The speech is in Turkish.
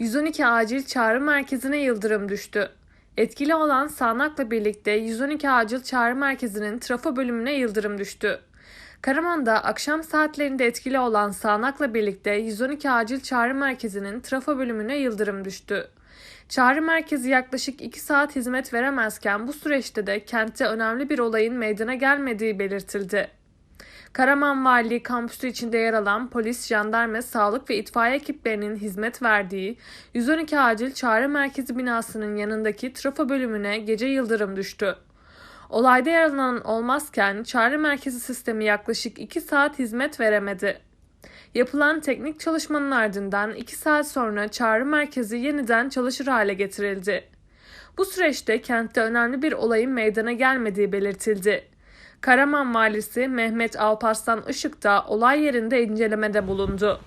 112 acil çağrı merkezine yıldırım düştü. Etkili olan sağanakla birlikte 112 acil çağrı merkezinin trafo bölümüne yıldırım düştü. Karaman'da akşam saatlerinde etkili olan sağanakla birlikte 112 acil çağrı merkezinin trafo bölümüne yıldırım düştü. Çağrı merkezi yaklaşık 2 saat hizmet veremezken bu süreçte de kentte önemli bir olayın meydana gelmediği belirtildi. Karaman Valiliği kampüsü içinde yer alan polis, jandarma, sağlık ve itfaiye ekiplerinin hizmet verdiği 112 acil çağrı merkezi binasının yanındaki trafo bölümüne gece yıldırım düştü. Olayda yaralanan olmazken çağrı merkezi sistemi yaklaşık 2 saat hizmet veremedi. Yapılan teknik çalışmanın ardından 2 saat sonra çağrı merkezi yeniden çalışır hale getirildi. Bu süreçte kentte önemli bir olayın meydana gelmediği belirtildi. Karaman Valisi Mehmet Alparslan Işık da olay yerinde incelemede bulundu.